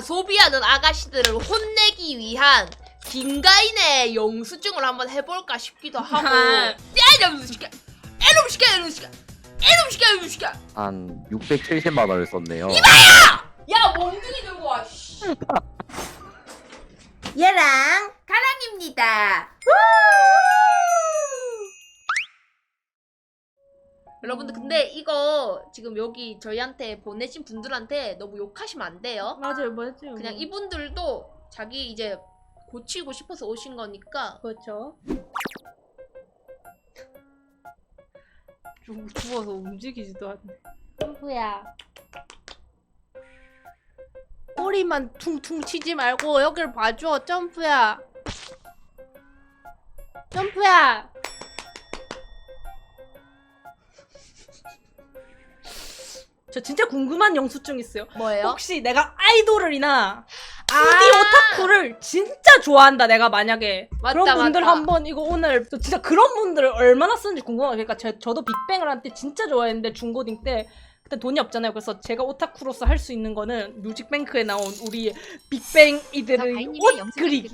과소비하는 아가씨들을 혼내기 위한 긴가인의 영수증을 한번 해볼까 싶기도 하고 이놈 시켜 이놈 시켜 이놈 시켜 이놈 시켜 이놈 시켜 한 670만 원을 썼네요. 야 멍둥이 들고 와 씨. 얘랑 가랑입니다. 여러분들 근데 이거 지금 여기 저희한테 보내신 분들한테 너무 욕하시면 안 돼요 맞아요, 맞아요. 그냥 이분들도 자기 이제 고치고 싶어서 오신 거니까 그렇죠. 좀 죽어서 움직이지도 않네. 점프야. 꼬리만 퉁퉁 치지 말고 여길 봐줘, 점프야. 점프야. 저 진짜 궁금한 영수증 있어요. 뭐예요? 혹시 내가 아이돌이나 아! 2D 오타쿠를 진짜 좋아한다 내가 만약에 맞다, 그런 분들 맞다. 한번 이거 오늘 저 진짜 그런 분들을 얼마나 쓰는지 궁금해요 그러니까 제, 저도 빅뱅을 한때 진짜 좋아했는데 중고딩 때 그때 돈이 없잖아요 그래서 제가 오타쿠로서 할 수 있는 거는 뮤직뱅크에 나온 우리 빅뱅 이들의 옷 그리기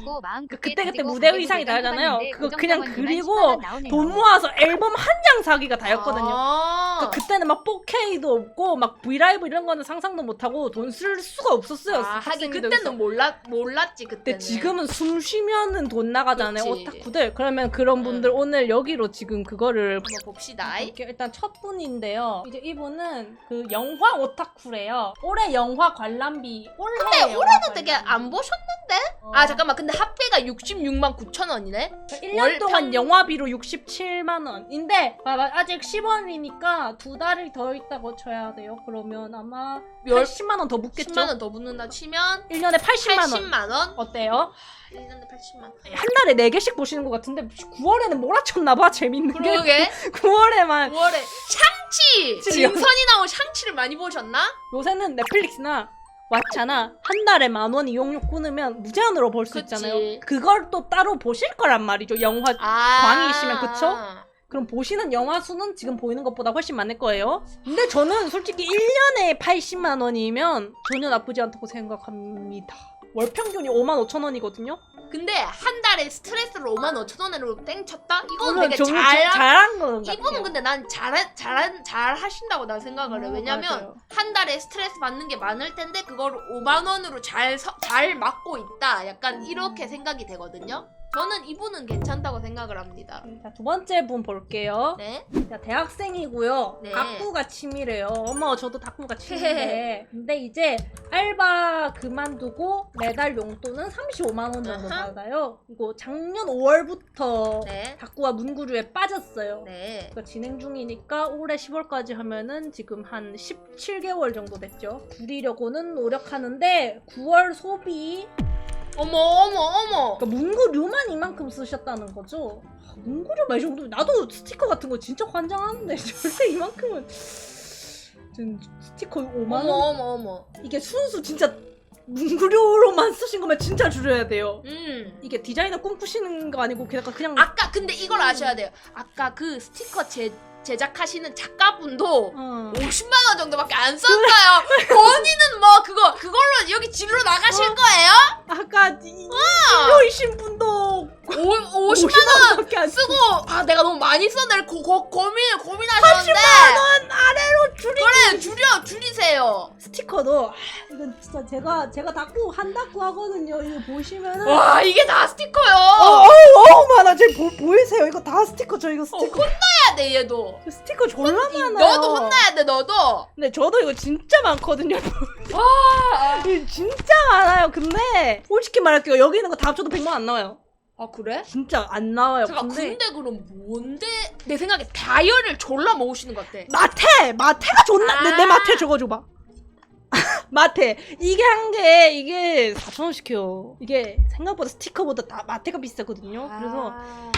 그 그때 그때 무대 의상이 다르잖아요. 그거 그냥 그리고 돈 모아서 앨범 한 장 사기가 다였거든요 아~ 그러니까 그때는 막 4K도 없고 막 브이라이브 이런 거는 상상도 못 하고 돈 쓸 수가 없었어요 아, 하긴 학생들. 그때는 몰랐 몰랐지 그때는. 근데 지금은 숨 쉬면은 돈 나가잖아요 그치. 오타쿠들 그러면 그런 분들 응. 오늘 여기로 지금 그거를 한번 봅시다. 볼게요. 일단 첫 분인데요 이제 이분은 그 영화 오타쿠래요. 올해 영화 관람비 올해 근데 올해는 되게 안 보셨는 데? 어. 아 잠깐만 근데 합계가 66만 9천 원이네. 1년 월 동안 평- 영화비로 67만 원인데 봐봐 아직 10원이니까 두 달이 더 있다고 쳐야 돼요 그러면 아마 열 80만 원 더 붙겠죠 10만 원 더 붙는다 치면 1년에 80만 원 80만 원. 어때요? 1년에 80만 원. 한 달에 4개씩 보시는 것 같은데 9월에는 몰아쳤나 봐 재밌는 게 그러게 9월에만 9월에 샹치 그치요? 진선이 나온 샹치를 많이 보셨나? 요새는 넷플릭스나 왓챠나 한 달에 만 원 이 용료 끊으면 무제한으로 볼 수 그치. 있잖아요. 그걸 또 따로 보실 거란 말이죠. 영화 아 광이시면 그쵸? 그럼 보시는 영화 수는 지금 보이는 것보다 훨씬 많을 거예요. 근데 저는 솔직히 1년에 80만 원이면 전혀 나쁘지 않다고 생각합니다. 월 평균이 5만 5천 원이거든요. 근데 한 달에 스트레스를 5만 5천 원으로 땡쳤다? 이건 되게 정- 잘 잘한 거는 같아요. 이분은 근데 난 잘, 잘, 잘 하신다고 난 생각을 해. 음, 왜냐면 맞아요. 한 달에 스트레스 받는 게 많을 텐데 그걸 5만 원으로 잘, 서- 잘 막고 있다. 약간 이렇게 생각이 되거든요. 저는 이분은 괜찮다고 생각을 합니다. 자, 두 번째 분 볼게요. 네. 자, 대학생이고요. 네. 닭구가 취미래요. 어머, 저도 닭구가 취미인데. 근데 이제 알바 그만두고 매달 용돈은 35만 원 정도 아하. 받아요. 이거 작년 5월부터 네. 닭구가 문구류에 빠졌어요. 네. 그러니까 진행 중이니까 올해 10월까지 하면은 지금 한 17개월 정도 됐죠. 줄이려고는 노력하는데 9월 소비 어머, 어머, 어머. 그러니까 문구류만 이만큼 쓰셨다는 거죠. 아, 문구류만 이 정도 나도 스티커 같은 거 진짜 환장하는데 절대 이만큼은 스티커 5만 어머, 원 어머, 어머. 이게 순수 진짜 문구류로만 쓰신 거면 진짜 줄여야 돼요. 음. 이게 디자이너 꿈꾸시는 거 아니고 그냥 그냥 아까 근데 이걸 아셔야 돼요. 아까 그 스티커 제, 제작하시는 작가분도 어. 50만 원 정도밖에 안 썼어요. 본인은 뭐 그거 그걸로 여기 집으로 나가실 어. 거예요? 아까 이 인료이신 분도 오, 50만 50만 원 밖에 안 쓰고 아 내가 너무 많이 썼네 고, 고, 고민 고민하셨는데 80만 원 아래로 줄이 그래 줄여 줄이세요. 스티커도 아, 이건 진짜 제가 제가 닭구 한닭구 하거든요. 이거 보시면은 와 이게 다 스티커요. 어, 어우 많아. 제 보, 보이세요? 이거 다 스티커 저 이거 어, 스티커 혼나 야 돼 얘도. 저 스티커 졸라 많아요. 너도 혼나야 돼 너도. 근데 저도 이거 진짜 많거든요. 아, 이거 진짜 많아요. 근데 솔직히 말할게요. 여기 있는 거 다 합쳐도 100만 안 나와요. 아 그래? 진짜 안 나와요. 잠깐 근데 근데 그럼 뭔데 내 생각에 다이어를 졸라 모으시는 것 같아. 마테! 마테가 존나 내, 내 아. 마테 저거 줘봐. 마테 이게 한게 이게 4,000원씩 해요. 이게 생각보다 스티커보다 다 마테가 비싸거든요. 그래서 아.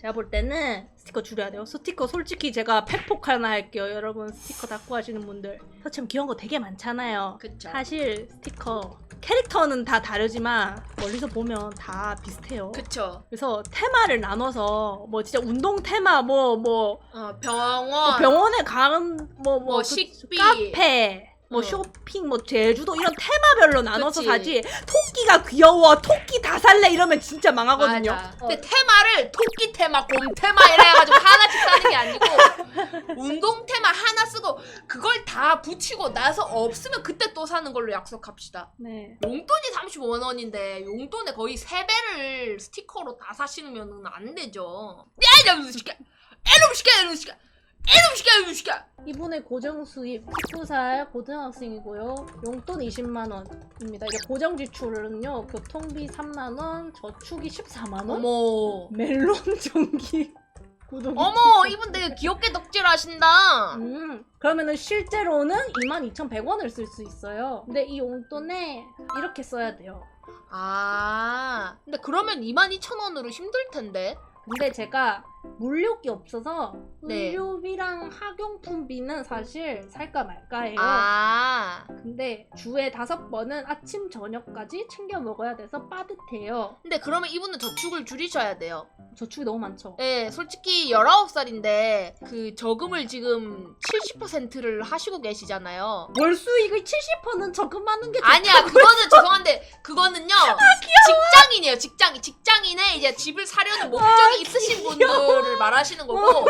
제가 볼 때는 스티커 줄여야 돼요. 스티커 솔직히 제가 팩폭 하나 할게요. 여러분 스티커 닦고 하시는 분들. 서참 귀여운 거 되게 많잖아요. 그쵸. 사실 스티커 캐릭터는 다 다르지만 멀리서 보면 다 비슷해요. 그쵸. 그래서 테마를 나눠서 뭐 진짜 운동 테마 뭐 뭐 어 병원. 병원에 가는 뭐뭐 뭐 식비. 카페 뭐 어. 쇼핑, 뭐 제주도 이런 테마별로 나눠서 그치. 사지. 토끼가 귀여워, 토끼 다 살래 이러면 진짜 망하거든요. 맞아. 어. 근데 테마를 토끼 테마, 곰 테마 이래가지고 하나씩 사는 게 아니고 운동 테마 하나 쓰고 그걸 다 붙이고 나서 없으면 그때 또 사는 걸로 약속합시다. 네. 용돈이 35만 원인데 용돈에 거의 3배를 스티커로 다 사시면 안 되죠. 야 이놈 시켜, 이놈 시켜, 이놈 시켜, 이놈 시켜, 이놈 시켜. 이분의 고정 수입 19살 고등학생이고요. 용돈 20만 원입니다. 이게 고정 지출은요. 교통비 3만 원, 저축이 14만 원. 어머, 멜론 전기 구독. 어머 이분 되게 귀엽게 덕질하신다. 음, 그러면은 실제로는 22,100원을 쓸 수 있어요. 근데 이 용돈에 이렇게 써야 돼요. 아, 근데 그러면 22,000원으로 힘들 텐데. 근데 제가 물료기 없어서 네. 의료비랑 학용품비는 사실 살까 말까해요. 아, 근데 주에 다섯 번은 아침 저녁까지 챙겨 먹어야 돼서 빠듯해요. 근데 그러면 이분은 저축을 줄이셔야 돼요. 저축이 너무 많죠. 네, 솔직히 19살인데 그 저금을 지금 70%를 하시고 계시잖아요. 월 수익의 70%는 저금하는 게 아니야, 그거는 죄송한데 그거는요. 직장인이에요, 직장인. 직장인의 이제 집을 사려는 목적이 있으신 분들 을 말하시는 거고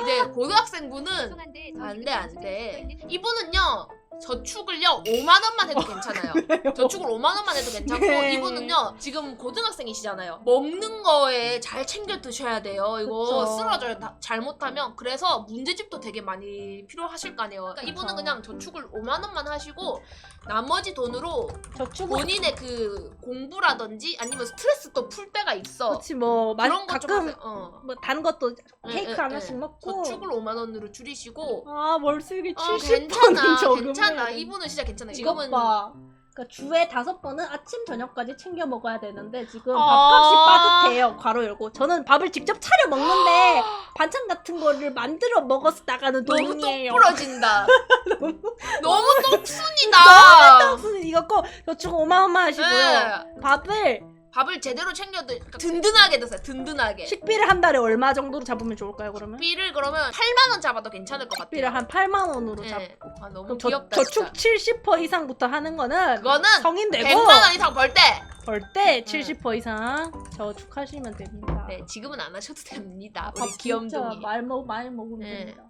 이제 고등학생분은 안 돼, 안 돼. 이분은요. 저축을요 5만 원만 해도 괜찮아요. 저축을 5만 원만 해도 괜찮고 네. 이분은요 지금 고등학생이시잖아요. 먹는 거에 잘 챙겨 드셔야 돼요. 이거 그쵸. 쓰러져요. 다- 잘못하면 그래서 문제집도 되게 많이 필요하실 거 아니에요. 그러니까. 이분은 그냥 저축을 5만 원만 하시고 나머지 돈으로 저축은 본인의 그 공부라든지 아니면 스트레스 또풀 때가 있어. 그렇지 뭐 마- 그런 것 좀 가끔 하세요. 어. 뭐 단 것도 네, 케이크 네, 하나씩 네. 먹고 저축을 5만 원으로 줄이시고 아 월 수익이 어, 70%는 괜찮아, 저금을 괜찮아. 이분은 진짜 괜찮아. 이것 지금은 봐. 그러니까 주에 다섯 번은 아침 저녁까지 챙겨 먹어야 되는데 지금 아. 밥값이 빠듯해요. 괄호 열고 저는 밥을 직접 차려 먹는데 반찬 같은 거를 만들어 먹어서 나가는 너무 똑 돈이에요. 부러진다. 너무 너무 똥순이다. 떡순 이거고 저축 5만 원만 하시고요. 네. 밥을 밥을 제대로 챙겨 드 든든하게 드세요. 든든하게. 식비를 한 달에 얼마 정도로 잡으면 좋을까요? 그러면 식비를 그러면 8만 원 잡아도 괜찮을 것 같아요. 식비를 한 8만 원으로 잡. 네. 아 너무 그럼 저, 귀엽다. 저축 진짜. 70% 이상부터 하는 거는 그거는 성인 되고 100만 원 이상 벌 때. 벌때 음. 70% 이상 저축하시면 됩니다. 네, 지금은 안 하셔도 됩니다. 밥 우리 진짜 귀염둥이. 말 먹, 많이 먹으면 네. 됩니다.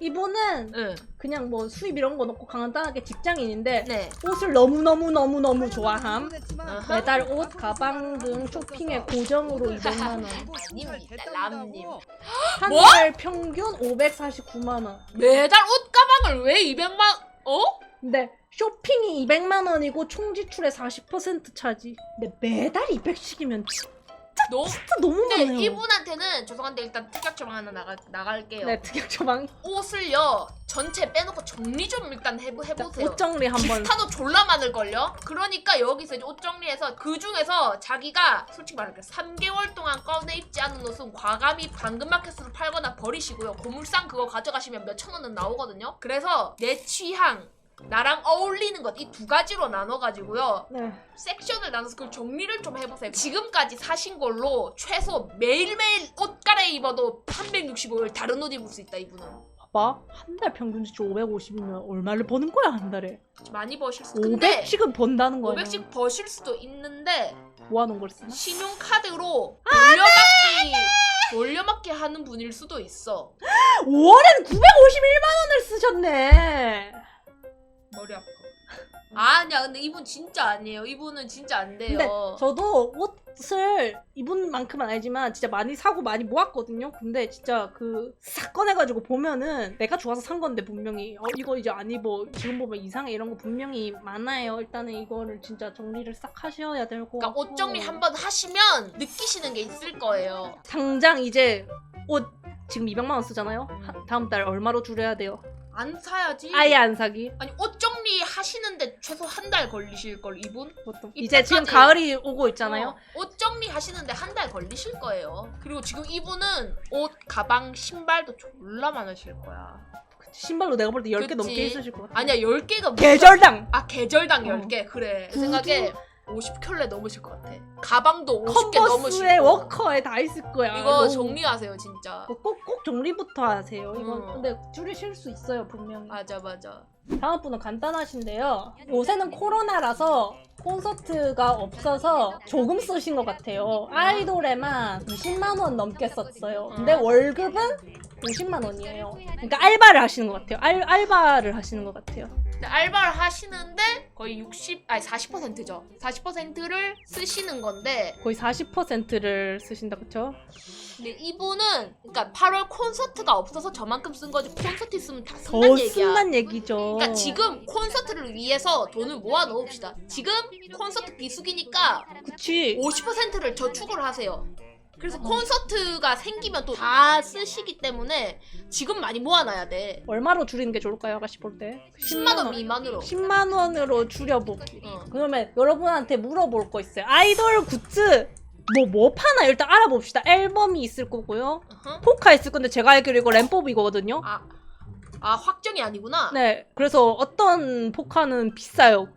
이분은 응. 그냥 뭐 수입 이런 거 넣고 간단하게 직장인인데 네. 옷을 너무너무너무너무 좋아함. 아하. 매달 옷, 가방 등 쇼핑에 고정으로 200만 원. 아닙니다, 람님. 한 뭐? 달 평균 549만 원. 매달 옷 가방을 왜 200만 어? 근데 쇼핑이 200만 원이고 총 지출의 40% 차지. 근데 매달 200씩이면 진짜 너 너무 근데 많아요. 이분한테는 죄송한데 일단 특약 처방 하나 나가 나갈게요. 네, 특약 처방. 옷을요 전체 빼놓고 정리 좀 일단 해보, 해보세요. 옷 정리 한번. 비슷한 옷 졸라 많을 걸요. 그러니까 여기서 이제 옷 정리해서 그 중에서 자기가 솔직히 말할게요. 3개월 동안 꺼내 입지 않은 옷은 과감히 당근마켓으로 팔거나 버리시고요. 고물상 그거 가져가시면 몇천 원은 나오거든요. 그래서 내 취향 나랑 어울리는 것 이 두 가지로 나눠가지고요. 네. 섹션을 나눠서 그 정리를 좀 해보세요. 지금까지 사신 걸로 최소 매일매일 옷 갈아입어도 365일 다른 옷 입을 수 있다 이분은. 봐봐. 한 달 평균 지출 550이면 얼마를 버는 거야, 한 달에? 많이 버실 수. 근데 500씩은 번다는 거야. 500씩 버실 수도 있는데 모아놓은 걸 쓰나? 신용카드로 돌려받기 돌려받기 하는 분일 수도 있어. 5월에는 951만 원을 쓰셨네. 머리 아파. 아니야 근데 이분 진짜 아니에요. 이분은 진짜 안 돼요. 근데 저도 옷을 이분만큼은 아니지만 진짜 많이 사고 많이 모았거든요. 근데 진짜 그 싹 꺼내가지고 보면은 내가 좋아서 산 건데 분명히 어 이거 이제 안 입어 지금 보면 이상해 이런 거 분명히 많아요. 일단은 이거를 진짜 정리를 싹 하셔야 될 거. 그러니까 옷 정리. 한번 하시면 느끼시는 게 있을 거예요. 당장 이제 옷 지금 200만 원 쓰잖아요. 하- 다음 달 얼마로 줄여야 돼요? 안 사야지. 아예 안 사기. 아니 옷 정리 하시는데 최소 한 달 걸리실 걸 이분? 보통. 이제 지금 가을이 오고 있잖아요. 어, 옷 정리 하시는데 한 달 걸리실 거예요. 그리고 지금 이분은 옷, 가방, 신발도 졸라 많으실 거야. 신발로 내가 볼 때 10개 그치. 넘게 있으실 것 같아. 아니야 10개가 계절당 아 계절당 어. 10개 그래 내? 생각에 50켤레 넘으실 것 같아. 가방도 50개 넘으실 컨버스에 거. 워커에 다 있을 거야. 이거 너무- 정리하세요 진짜. 꼭, 꼭 정리부터 하세요. 이건 음. 근데 줄이실 수 있어요 분명히. 맞아 맞아. 다음 분은 간단하신데요. 요새는 코로나라서 콘서트가 없어서 조금 쓰신 것 같아요. 아이돌에만 20만 원 넘게 썼어요. 근데 월급은 50만 원이에요. 그러니까 알바를 하시는 것 같아요. 알, 알바를 하시는 것 같아요. 알바를 하시는데 거의 60 아니 40%죠. 40%를 쓰시는 건데 거의 40%를 쓰신다 그쵸? 근데 이분은 그러니까 8월 콘서트가 없어서 저만큼 쓴 거지 콘서트 있으면 다더 쓴다는 얘기야. 쓴다는 얘기죠. 그러니까 지금 콘서트를 위해서 돈을 모아 놓읍시다. 지금 콘서트 비수기니까 그치. 50%를 저축을 하세요. 그래서 콘서트가 생기면 또 다 쓰시기 때문에 지금 많이 모아놔야 돼. 얼마로 줄이는 게 좋을까요 아가씨 볼 때? 10만 원 미만으로. 10만 원으로 줄여보기. 어. 그러면 여러분한테 물어볼 거 있어요. 아이돌 굿즈 뭐 뭐 파나 일단 알아봅시다. 앨범이 있을 거고요. 어허. 포카 있을 건데 제가 알기로 이거 램법이거든요. 아, 아 확정이 아니구나. 네, 그래서 어떤 포카는 비싸요.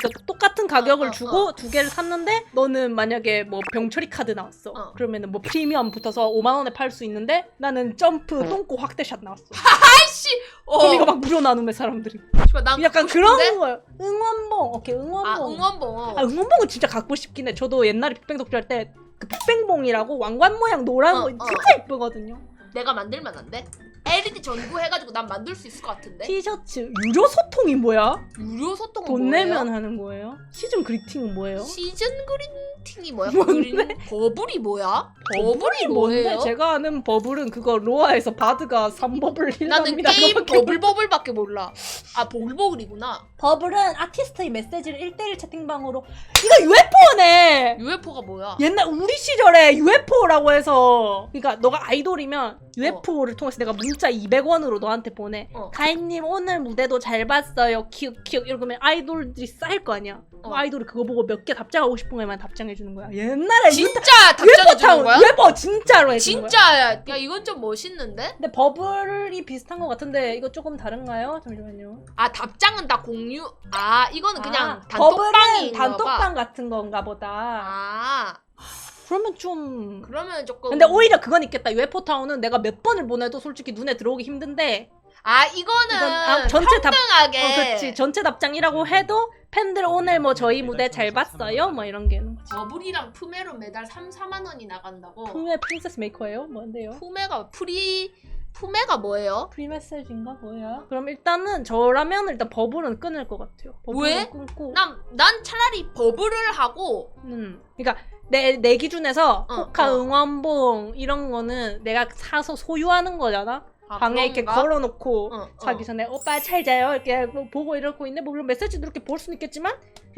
그래서 똑같은 가격을 어, 어, 주고 두 개를 샀는데 너는 만약에 뭐 병철이 카드 나왔어. 어. 그러면은 뭐 프리미엄 붙어서 5만 원에 팔 수 있는데 나는 점프 똥꼬 확대샷 나왔어. 아이씨. 어. 그럼 이거 막 무료 나누면 사람들이. 씨발, 난 약간 그런? 거예요. 응원봉. 오케이, 응원봉. 아 응원봉. 아, 응원봉은 진짜 갖고 싶긴 해. 저도 옛날에 빅뱅 독주 할 때 그 빅뱅봉이라고 왕관 모양 노란 어, 거 어. 진짜 예쁘거든요. 내가 만들면 안 돼? LED 전구 해가지고 난 만들 수 있을 것 같은데. 티셔츠 유료 소통이 뭐야? 무료 소통은 돈 뭐예요? 내면 하는 거예요? 시즌 그리팅은 뭐예요? 시즌 그린팅이 뭐야? 뭔데? 그린 버블이 뭐야? 버블이 뭔데? 뭐예요? 제가 아는 버블은 그거 로아에서 바드가 3버블 나는 힐납니다. 게임 그거밖에 버블 버블밖에 몰라. 아 보글보글이구나. 버블은 아티스트의 메시지를 1대1 채팅방으로 이거 UFO네! UFO가 뭐야? 옛날 우리 시절에 UFO라고 해서 그러니까 너가 아이돌이면 UFO를 통해서 내가 문자 200원으로 너한테 보내 어. 가인님 오늘 무대도 잘 봤어요 키읔 키읔 이러면 아이돌들이 쌓일 거 아니야 그럼 어. 아이돌이 그거 보고 몇 개 답장하고 싶은 거에만 답장해 주는 거야 옛날에 진짜 답장해 주는 거야? UFO 진짜로 해 주는 거야 진짜야. 야 이건 좀 멋있는데? 근데 버블이 비슷한 것 같은데 이거 조금 다른가요? 잠시만요 아 답장은 다 공유. 아 이거는 그냥 아, 단톡방이 버블은. 단톡방 같은 건가 보다 아 그러면 좀 그러면 조금. 근데 오히려 그건 있겠다. UFO 타운은 내가 몇 번을 보내도 솔직히 눈에 들어오기 힘든데 아 이거는 이건 아, 전체 답 평등하게. 어, 그렇지. 전체 답장이라고 해도 팬들 오늘 뭐 저희 무대 잘 봤어요? 뭐 이런 게 있는 거지. 버블이랑 푸메로 매달 3, 4만 원이 나간다고. 푸메 프린세스 메이커예요? 뭔데요? 푸메가 프리 푸메가 뭐예요? 프리메시지인가 뭐야? 그럼 일단은 저라면 일단 버블은 끊을 것 같아요. 버블은 왜? 끊고. 난, 난 차라리 버블을 하고 음. 그러니까 내, 내 기준에서 어, 포카 어. 응원봉 이런 거는 내가 사서 소유하는 거잖아. 아, 방에 이렇게 그런가? 걸어놓고 어, 자기 어. 전에 오빠 잘 자요 이렇게 뭐 보고 이러고 있는데 뭐 물론 메시지도 이렇게 볼 수는 있겠지만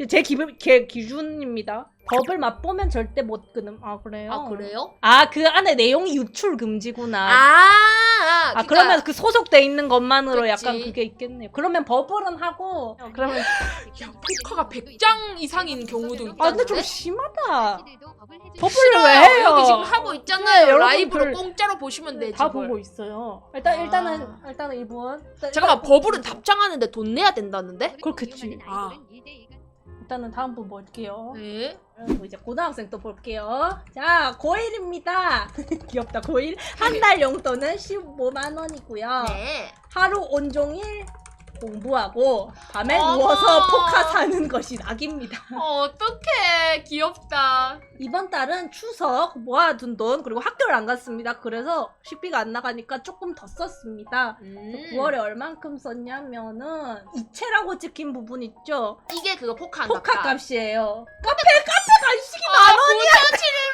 제, 기분, 제 기준입니다. 법을 맛보면 절대 못 끊음. 아 그래요? 아 그래요? 아 그 안에 내용이 유출 금지구나. 아, 아, 그러니까 그러면 그 소속돼 있는 것만으로 그치. 약간 그게 있겠네요. 그러면 버블은 하고 어, 그러면 야, 포카가 100장 이상인 경우도 있다는데? 아 근데 좀 심하다. 버블을. 왜 해요? 여기 지금 하고 있잖아요. 네, 라이브로 여러분들 공짜로 보시면 되지. 다 뭘. 보고 있어요. 일단 아. 일단은 일단은 이분 일단- 잠깐만 버블은 답장하는데 돈 내야 된다는데? 그렇겠지. 아. 일단은 다음 분 볼게요. 네. 그리고 이제 고등학생 또 볼게요. 자, 고1입니다. 귀엽다, 고1. 한 달 용돈은 15만 원이고요. 네. 하루 온종일 공부하고 밤에 어머. 누워서 포카 사는 것이 낙입니다. 어, 어떡해. 귀엽다. 이번 달은 추석 모아둔 돈 그리고 학교를 안 갔습니다. 그래서 식비가 안 나가니까 조금 더 썼습니다. 음. 9월에 얼만큼 썼냐면은 이체라고 찍힌 부분 있죠? 이게 그거 포카 안 포카. 값이에요. 카페 카페 간식이 아, 9,700원.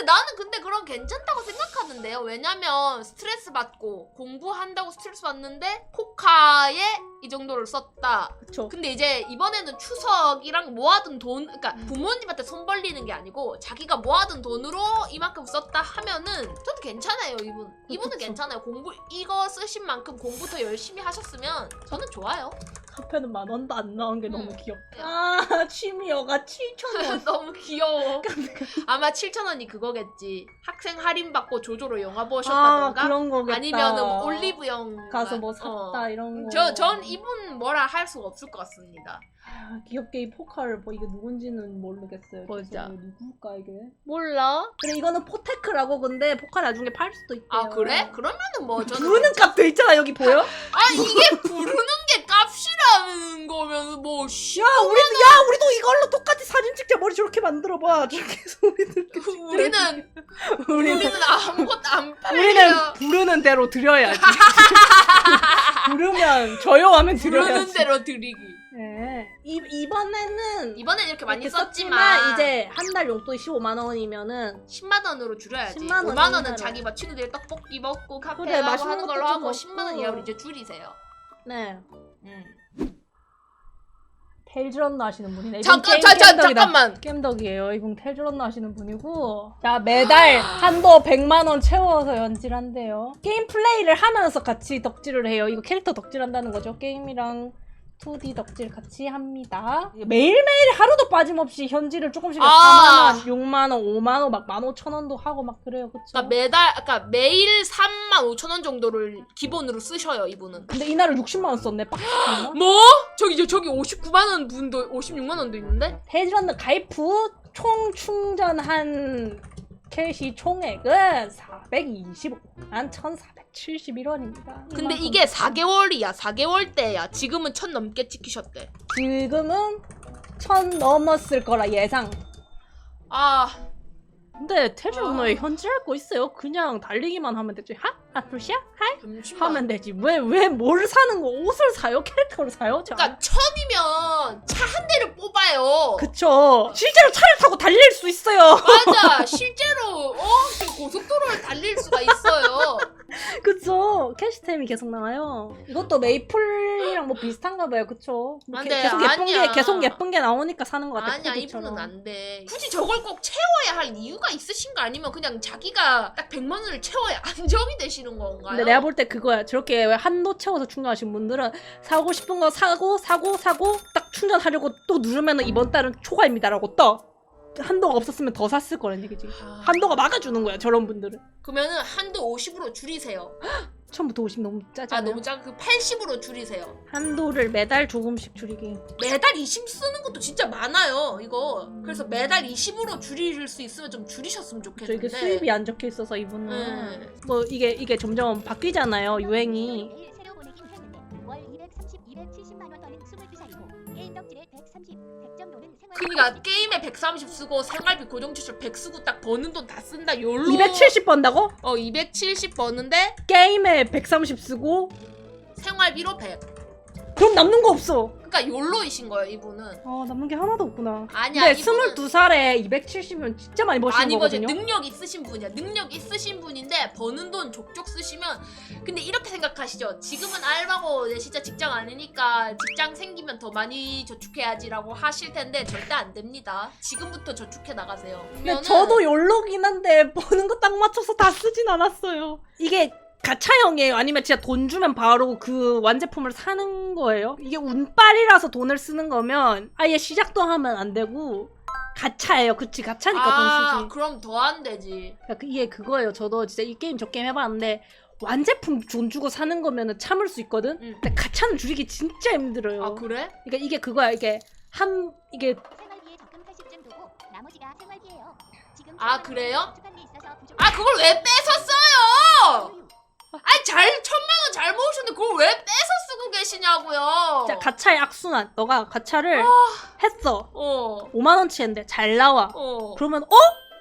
근데 나는 근데 그럼 괜찮다고 생각하는데요. 왜냐면 스트레스 받고 공부한다고 스트레스 받는데 포카에 이 정도를 썼다. 그쵸. 근데 이제 이번에는 추석이랑 모아둔 돈, 그러니까 음. 부모님한테 손 벌리는 게 아니고 자기가 모아둔 돈으로 이만큼 썼다 하면은 저도 괜찮아요, 이분. 이분은 그쵸. 괜찮아요. 공부 이거 쓰신 만큼 공부 더 열심히 하셨으면 저는 좋아요. 쿠페는 만 원도 안 나온 게 너무 음. 귀엽다. 아 취미여가 7천 원. 너무 귀여워. 아마 7천 원이 그거겠지. 학생 할인 받고 조조로 영화 아 보셨다던가 그런 거겠다. 아니면은 뭐 올리브영 가서 뭐 샀다 어. 이런 거. 저, 전 이분 뭐라 할 수가 없을 것 같습니다. 아, 귀엽게 이 포카를 뭐 이게 누군지는 모르겠어요. 보자. 누굴까 이게? 몰라? 그래 이거는 포테크라고 근데 포카 나중에 팔 수도 있대요. 아 그래? 그러면은 뭐 저는 부르는 값도 있잖아 여기 보여? 아 이게 부르는 게 값이라는 거면 뭐 씨. 야 우리도 야 우리도 이걸로 똑같이 사진 찍자 머리 저렇게 만들어봐 저렇게 해서 이렇게 우리는 우리는 우리는 아무것도 안 팔려. 우리는 부르는 대로 드려야지. 부르면 줘요 하면 부르는 드려야지. 대로 드리기. 네. 이, 이번에는 이번엔 이렇게 많이 이렇게 썼지만, 이제 한 달 용돈이 15만 원이면은 10만 원으로 줄여야지. 10만 원 5만 원은. 자기 막 친구들 떡볶이 먹고 카페 그래, 가고 맛있는 하는 걸로 하고 좀 10만 원 먹고. 이하로 이제 줄이세요. 네. 음. 텔즈런너 하시는 분이네. 이분 잠깐 자, 자, 게임덕이다. 잠깐만. 겜덕이에요. 이분 텔즈런너 하시는 분이고. 자, 매달 한도 100만원 채워서 연질한대요. 게임 플레이를 하면서 같이 덕질을 해요. 이거 캐릭터 덕질한다는 거죠. 게임이랑 2D 덕질 같이 합니다. 매일매일 하루도 빠짐없이 현질을 조금씩 아. 4만원, 6만원, 5만원, 막 15,000원도 하고 막 그래요. 그쵸? 그러니까 매달 그러니까 매일 3만 5천 원 정도를 기본으로 쓰셔요, 이분은. 근데 이날을 60만원 썼네. 뭐? 저기 저 저기 59만 원 분도 56만 원도 있는데? 테즈런너 가입 후 총 충전한 캐시 총액은 425만 1,471원입니다. 근데 이게 4개월이야. 4개월 때야. 지금은 천 넘게 찍히셨대. 지금은 1,000 넘었을 거라 예상. 아, 근데 테즈런너에 아. 현질할 거 있어요? 그냥 달리기만 하면 되지. 하? 아프시야? 하이? 잠시만. 하면 되지. 왜, 왜 뭘 사는 거? 옷을 사요? 캐릭터를 사요? 저 그러니까 천이면 차 한 대를 뽑아요. 그쵸. 실제로 차를 타고 달릴 수 있어요. 맞아. 실제로 어? 그 고속도로를 달릴 수가 있어요. 그쵸. 캐시템이 계속 나와요. 이것도 메이플 이랑 뭐 비슷한가 봐요. 그쵸. 뭐안 게- 돼, 계속 예쁜 아니야. 게, 계속 예쁜 게 나오니까 사는 것 같아. 아니야, 코디처럼. 이분은 안 돼. 굳이 저걸 꼭 채워야 할 이유가 있으신가 아니면 그냥 자기가 딱 100만 원을 채워야 안정이 되시는 건가요? 근데 내가 볼 때 그거야. 저렇게 왜 한도 채워서 충전하신 분들은 사고 싶은 거 사고 사고 사고 딱 충전하려고 또 누르면은 이번 달은 초과입니다라고 떠. 한도가 없었으면 더 샀을 거란 얘기지. 아, 한도가 막아주는 거야 저런 분들은. 그러면은 한도 50으로 줄이세요. 처음부터 50 너무 아 짜잖아요. 너무 작아. 그 80으로 줄이세요. 한도를 매달 조금씩 줄이기. 매달 20 쓰는 것도 진짜 많아요. 이거. 그래서 매달 20으로 줄일 수 있으면 좀 줄이셨으면 저 좋겠는데. 이게 수입이 안 적혀 있어서 이분은 네. 뭐 이게 이게 점점 바뀌잖아요 유행이. 130, 100점 도는 생활 그러니까 게임에 130 쓰고 생활비 고정 지출 100 쓰고 딱 버는 돈 다 쓴다. 요로. 270 번다고? 어, 270 버는데 게임에 130 쓰고 생활비로 100. 그럼 남는 거 없어. 그러니까 욜로이신 거예요, 이분은. 아 남는 게 하나도 없구나. 아니야, 근데 이분은 22살에 270이면 진짜 많이 버시는 많이 버죠. 거거든요. 능력 있으신 분이야. 능력 있으신 분인데 버는 돈 족족 쓰시면 근데 이렇게 생각하시죠. 지금은 알바고 이제 진짜 직장 아니니까 직장 생기면 더 많이 저축해야지라고 하실 텐데 절대 안 됩니다. 지금부터 저축해 나가세요. 근데 그러면은 저도 연록이긴 한데 버는 거 딱 맞춰서 다 쓰진 않았어요. 이게 가차형이에요? 아니면 진짜 돈 주면 바로 그 완제품을 사는 거예요? 이게 운빨이라서 돈을 쓰는 거면 아예 시작도 하면 안 되고 가차예요. 그치 가차니까 아, 돈 쓰지. 그럼 더 안 되지. 그러니까 그- 이게 그거예요. 저도 진짜 이 게임 저 게임 해봤는데 완제품 돈 주고 사는 거면은 참을 수 있거든. 응. 근데 가차는 줄이기 진짜 힘들어요. 아 그래? 그러니까 이게 그거야. 이게 한 이게 생활비에 적금 80쯤 두고 나머지가 생활비예요. 지금 아, 그래요? 아 그걸 왜 뺏었어요? 아니 잘 천만 원 잘 모으셨는데 그걸 왜 뺏어 쓰고 계시냐고요. 자, 가차의 악순환. 너가 가차를 했어. 어. 5만 원치인데 잘 나와. 어. 그러면 어?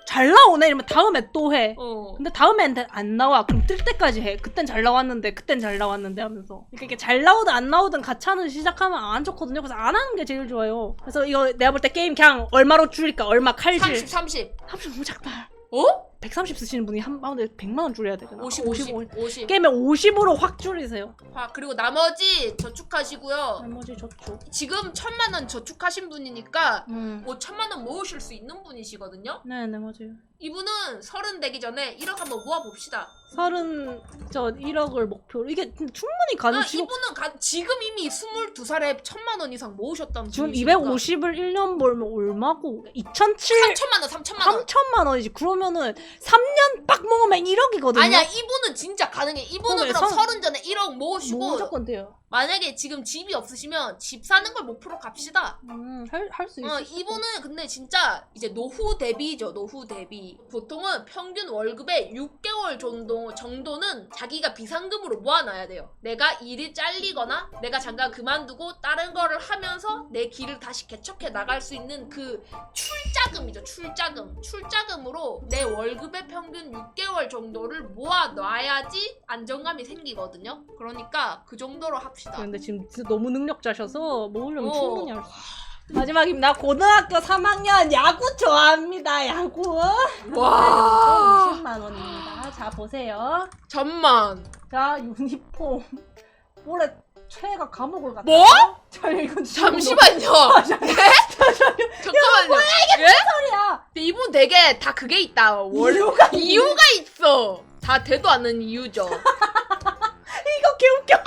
잘 나오네 이러면 다음에 또 해. 어. 근데 다음엔 안 나와. 그럼 뜰 때까지 해. 그땐 잘 나왔는데, 그땐 잘 나왔는데 하면서. 그러니까 이게 잘 나오든 안 나오든 가차는 시작하면 안 좋거든요. 그래서 안 하는 게 제일 좋아요. 그래서 이거 내가 볼 때 게임 그냥 얼마로 줄일까? 얼마 칼질. 30 30. 30 너무 작다. 어? 130 쓰시는 분이 한 마운드에 100만 원 줄여야 되잖아. 50, 50, 50. 깨면 50으로 확 줄이세요. 아, 그리고 나머지 저축하시고요. 나머지 저쪽. 지금 천만 원 저축하신 분이니까 음. 뭐 천만 원 모으실 수 있는 분이시거든요. 네, 네 맞아요. 이분은 서른 되기 전에 1억 한번 모아 봅시다. 서른 저 1억을 목표로 이게 충분히 가능. 아, 지금 이분은 가, 지금 이미 22살에 천만 원 이상 모으셨다는 지금 분이시니까. 250을 1년 벌면 얼마고? 2007 3천만 원, 3천만 원. 3천만 원이지. 그러면은 3년 빡 먹으면 1억이거든요. 아니야, 이분은 진짜 가능해. 이분은 그래, 그럼 서- 서른 전에 1억 모으시고 무조건 돼요. 만약에 지금 집이 없으시면 집 사는 걸 목표로 갑시다. 음, 할수 있어. 어, 이분은 근데 진짜 이제 노후 대비죠, 노후 대비. 보통은 평균 월급의 6개월 정도, 정도는 자기가 비상금으로 모아놔야 돼요. 내가 일이 잘리거나 내가 잠깐 그만두고 다른 거를 하면서 내 길을 다시 개척해 나갈 수 있는 그 출자금이죠, 출자금. 출자금으로 내 월급의 평균 6개월 정도를 모아놔야지 안정감이 생기거든요. 그러니까 그 정도로 합 시다. 근데 지금 진짜 너무 능력자셔서 모으려면 어. 충분히 할 수. 마지막입니다. 고등학교 3학년 야구 좋아합니다. 야구. 와. 20만 원입니다. 자 보세요. 잠만. 자 유니폼. 올해 최애가 감옥을 갔다. 뭐? 자 이건 잠시만요. 잠시만요. 잠깐만요. 예? 소리야. 근데 이분 되게 다 그게 있다. 월 이유가 이유가 있어. 다 되도 않는 이유죠. 이거 개웃겨.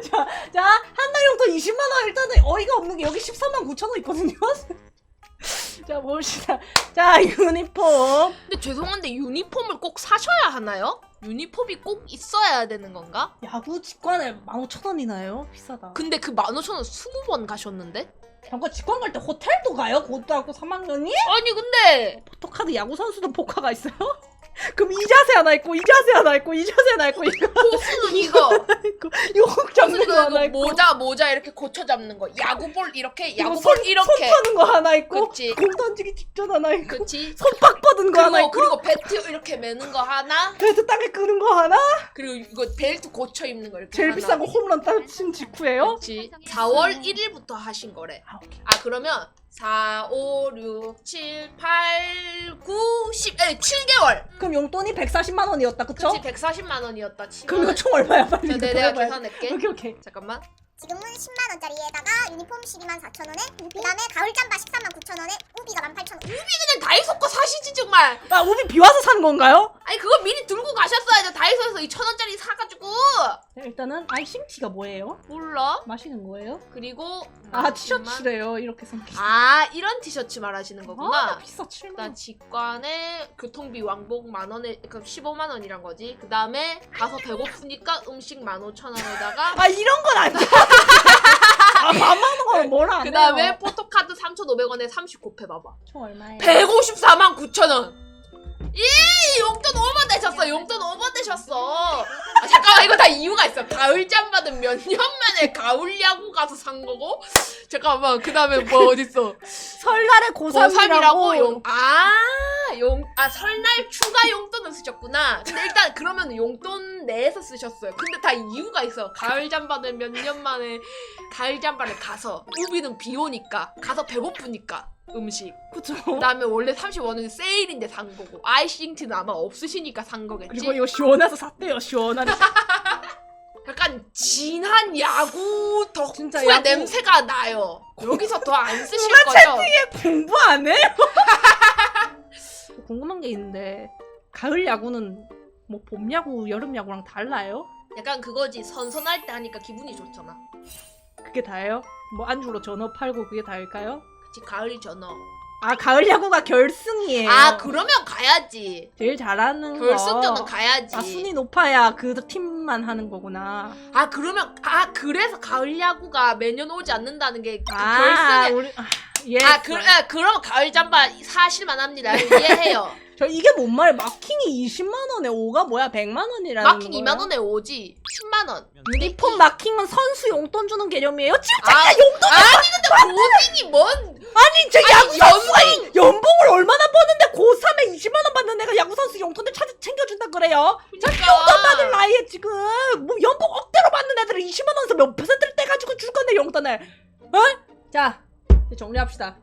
자, 자, 한 달 용돈 20만 원 일단은 어이가 없는 게 여기 14만 9천 원 있거든요. 자, 봅시다. 자, 유니폼. 근데 죄송한데 유니폼을 꼭 사셔야 하나요? 유니폼이 꼭 있어야 되는 건가? 야구 직관에 15,000원이나요? 비싸다. 근데 그 15,000원 20번 가셨는데? 잠깐 직관 갈 때 호텔도 가요? 고등학교 3학년이? 아니 근데 포토카드 야구 선수도 포카가 있어요? 그럼 이 자세 하나 있고 이 자세 하나 있고 이 자세 하나 있고 이거. 포수는 이거? 있고 이거 잡는 거 하나 이거? 있고. 모자 모자 이렇게 고쳐 잡는 거. 야구볼 이렇게 이거 야구볼 손, 손 이렇게. 파는 거 하나 있고 그치. 공 던지기 직전 하나 있고 그치. 손팍 뻗은 거 하나 그리고 있고. 그리고 배트 이렇게 매는 거 하나. 그래서 땅에 끄는 거 하나. 그리고 이거 벨트 고쳐 입는 거 이렇게 제일 하나. 비싼 거 홈런 따친 직후예요? 그치. 4월 1일부터 하신 거래. 아 오케이. 아 그러면 4, 5, 6, 7, 8, 9, 10, 에 7개월. 그럼 용돈이 140만 원이었다 그쵸? 그치 140만 원이었다 치면. 그럼 이거 총 얼마야 빨리 자, 이거 네, 내가 돼. 계산할게. 오케이 오케이 잠깐만. 지금은 10만 원짜리에다가 유니폼 12만 4천 원에 그다음에 가을 잠바 13만 9천 원에 우비가 18,000원. 그냥 다이소 거 사시지 정말. 아 우비 비 와서 산 건가요? 아니 그거 미리 들고 가셨어야죠. 다이소에서 2천 원짜리 사가지고. 네, 일단은 아이싱티가 뭐예요? 몰라. 마시는 거예요? 그리고 아 티셔츠래요 이렇게 생긴 아 이런 티셔츠 말하시는 아 거구나. 비싸 7만 일단 원 직관에 교통비 왕복 만 원에 그 15만 원이란 거지. 그 다음에 가서 배고프니까 음식 15,000원에다가 아 이런 건 아니야 아 밥 먹는 거는 뭐라 안그 해요 다음에 포토카드 3,500원에 30 곱해봐봐. 총 얼마예요? 154만 9천 원! 이 용돈 오버되셨어. 용돈 오버되셨어. 아, 잠깐만 이거 다 이유가 있어. 가을 잠바는 몇년 만에 가을 야구 가서 산 거고? 잠깐만 그 다음에 뭐 어딨어? 설날에 고3이라고. 고3이라고 용... 아, 용... 아 설날 추가 용돈을 쓰셨구나. 근데 일단 그러면 용돈 내에서 쓰셨어요. 근데 다 이유가 있어. 가을 잠바는 몇 년 만에 가을 잠바를 가서 우비는 비 오니까 가서 배고프니까 음식 그쵸 그다음에 원래 30원은 세일인데 산 거고 아이싱티는 아마 없으시니까 산 거겠지. 그리고 이거 시원해서 샀대요 시원하네 약간 진한 야구 덕후의 진짜 야구. 냄새가 나요. 여기서 더 안 쓰실 누가 거죠? 공부 안 해요? 궁금한 게 있는데 가을 야구는 뭐 봄 야구 여름 야구랑 달라요? 약간 그거지 선선할 때 하니까 기분이 좋잖아. 그게 다예요? 뭐 안주로 전어 팔고 그게 다일까요? 그치 가을이 전어. 아 가을 야구가 결승이에요. 아 그러면 가야지. 제일 잘하는 결승전은 거. 가야지. 아 순위 높아야 그 팀만 하는 거구나. 아 그러면 아 그래서 가을 야구가 매년 오지 않는다는 게그 아 결승에. 우리 아, 예. 아, 그, 아 그럼 가을 잠바 사실만 합니다. 이해해요. 저 이게 뭔 말이야? 마킹이 20만 원에 5가 뭐야? 100만 원이라는 마킹 거야? 2만 원에 오지. 10만 원. 유니폼 마킹은 선수 용돈 주는 개념이에요? 지금 아, 용돈 아니 근데 고생이 뭔 아니 제 아니, 야구 선수가! 이- 연봉을 얼마나 버는데 고3에 20만 원 받는 애가 야구 선수 용돈을 찾아 챙겨준다 그래요? 그러니까. 용돈 받을 나이에 지금 뭐 연봉 억대로 받는 애들은 20만 원에서 몇 퍼센트를 떼가지고 줄 건데 용돈을 어? 자 이제 정리합시다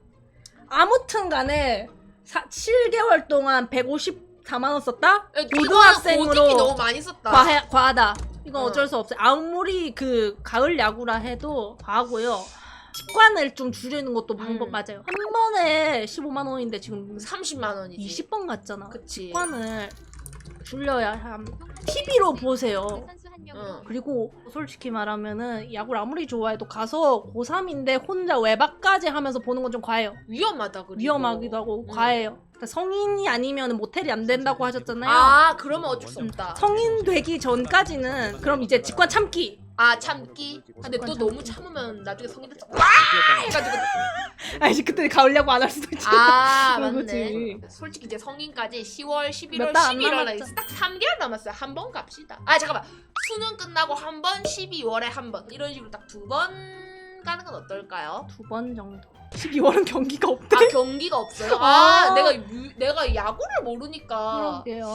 아무튼 간에 사, 7개월 동안 154만 원 썼다? 예, 이거는 고등학생으로 고딩이 너무 많이 썼다. 과해, 과하다. 이건 어. 어쩔 수 없어요. 아무리 그 가을 야구라 해도 과하고요. 직관을 좀 줄이는 것도 방법 음. 맞아요. 한 번에 15만 원인데 지금 30만 원이지. 20번 갔잖아. 그치. 직관을 줄여야 함. TV로 보세요. 응. 명으로 그리고 솔직히 말하면은 야구를 아무리 좋아해도 가서 고3인데 혼자 외박까지 하면서 보는 건 좀 과해요. 위험하다 그리고. 위험하기도 하고 응. 과해요. 그러니까 성인이 아니면 모텔이 안 된다고 하셨잖아요. 아 그러면 어쩔 수 없다. 성인 되기 전까지는 그럼 이제 직관 참기. 아 참기. 근데 또 너무 참으면 나중에 성인 돼서 와 해가지고 아니 그때 가을 야구 안 할 수도 있지. 아 맞네. 그거지. 솔직히 이제 성인까지 10월, 11월, 몇달안 11월 남았죠. 딱 3개월 남았어요. 한 번 갑시다. 아 잠깐만. 수능 끝나고 한 번, 12월에 한 번. 이런 식으로 딱 두 번 가는 건 어떨까요? 두 번 정도. 12월은 경기가 없대. 아 경기가 없어요. 아, 아. 내가 유, 내가 야구를 모르니까. 그러게요.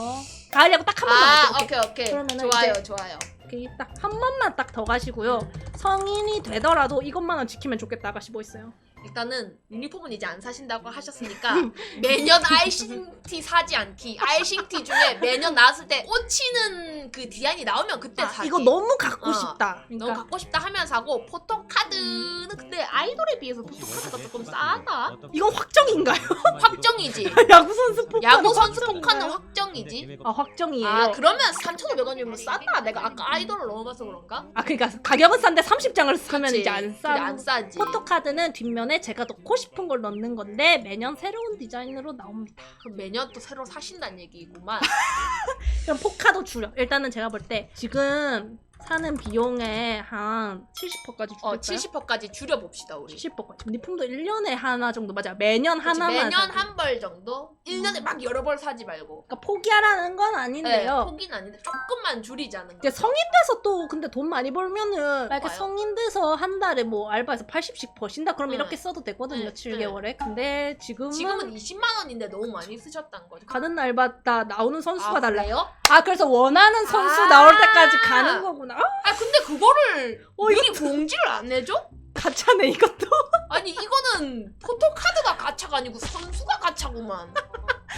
가을 야구 딱 한 번만 아 할게요. 오케이 오케이. 그러면은 좋아요 이제- 좋아요. 오케이. 딱한 번만 딱 더 가시고요. 성인이 되더라도 이것만은 지키면 좋겠다. 아가씨 뭐 있어요? 일단은 유니폼은 이제 안 사신다고 하셨으니까 매년 아이싱티 사지 않기. 아이싱티 중에 매년 나왔을 때 꽂히는 그 디자인이 나오면 그때 아, 사기. 이거 너무 갖고 어, 싶다. 너무 그러니까 갖고 싶다 하면 사고 포토카드는 근데 아이돌에 비해서 포토카드가 조금 싸다. 이건 확정인가요? 확정이지. 야구 선수 포카 야구 선수 포카는 확정이지. 아 확정이에요. 아 그러면 3,500원 이면 싸다. 내가 아까 아이돌을 넣어봐서 그런가? 아 그러니까 가격은 싼데 30장을 사면 그치. 이제 안 싸. 안 싸지. 포토카드는 뒷면에 제가 넣고 싶은 걸 넣는 건데 매년 새로운 디자인으로 나옵니다. 그럼 매년 또 새로 사신다는 얘기구만. 그럼 포카도 줄여. 일단 은 제가 볼 때 지금 사는 비용의 한 70%까지 줄일까요? 어 70%까지 줄여봅시다 우리. 70%까지. 리품도 1년에 하나 정도 맞아. 매년 그치, 하나만. 매년. 한 벌 정도? 1년에 막 여러 벌 사지 말고. 그러니까 포기하라는 건 네, 아닌데요. 포기는 아닌데 조금만 줄이자는 거. 이제 성인 돼서 또 근데 돈 많이 벌면은 막 이렇게 봐요. 성인 돼서 한 달에 뭐 알바해서 80씩 버신다 그럼 네. 이렇게 써도 되거든요 네, 7개월에 근데 지금은, 지금은 20만 원인데 너무 많이 쓰셨다는 거죠. 가는 날마다 나오는 선수가 아, 달라 그래요? 아 그래서 원하는 선수 아. 나올 때까지 가는 거구나 아, 아 근데 그거를 어, 미리 공지를 안 해줘? 가차네 이것도 아니 이거는 포토카드가 가차가 아니고 선수가 가차구만.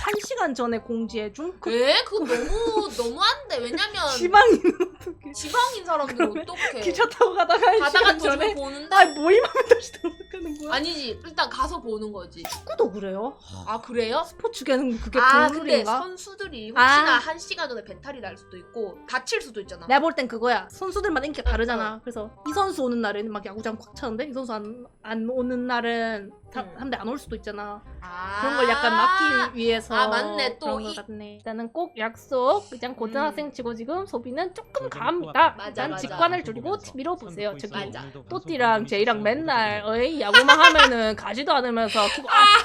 한 시간 전에 공지해 준 그 왜? 그거 너무 너무한데 왜냐면 지방인 어떻게 지방인 사람들 어떻게 기차 타고 가다가 한 가다가 시간 도중에 전에 보는데 아 모임하면 다시 들어가는 거야 아니지 일단 가서 보는 거지. 축구도 그래요 아 그래요? 스포츠계는 그게 아 근데 동물인가 선수들이 혹시나 아. 한 시간 전에 벤탈이 날 수도 있고 다칠 수도 있잖아. 내가 볼 땐 그거야. 선수들마다 인기가 어, 다르잖아. 그래서 이 선수 오는 날에는 막 야구장 꽉 차는데 이 선수 안, 안 오는 날은 음. 한 대 안 올 수도 있잖아. 아. 그런 걸 약간 막기 위해서 아, 맞네. 또 그런 이- 것 같네. 일단은 꼭 약속. 그냥 고등학생 음. 치고 지금 소비는 조금. 맞아, 일단 맞아. 직관을 줄이고 TV로 보세요. 저기 맞아. 또띠랑 제이랑 맨날 어이 야구만 하면은 가지도 않으면서 아,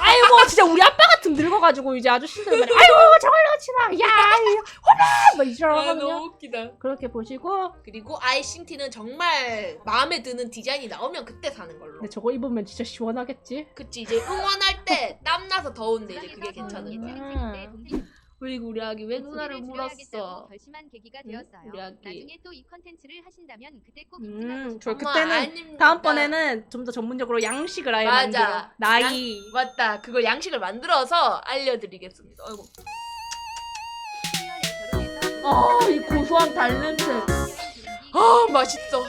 아이고 진짜 우리 아빠 같은 늙어가지고 이제 아저씨들 말이 아이고 저걸로 치나 야 호라 막 아, 이러거든요. 너무 웃기다. 그렇게 보시고 그리고 아이싱티는 정말 마음에 드는 디자인이 나오면 그때 사는 걸로. 근데 저거 입으면 진짜 시원하겠지? 그치 이제 응원할 때 땀나서 더운데 이제 그게 괜찮은 음. 거야. 그리고 우리 아기 왜 누나를 물었어? 결심한 계기가 응? 되었어요. 우리 아기. 나중에 또 이 컨텐츠를 하신다면 그때 꼭 잊지 음, 엄마, 그때는 아닙니다. 다음번에는 좀 더 전문적으로 양식을 아예 맞아. 만들어 나이 맞다. 그거 양식을 만들어서 알려드리겠습니다. 아이고. 어, 이 고소한 달 냄새. 아 맛있어.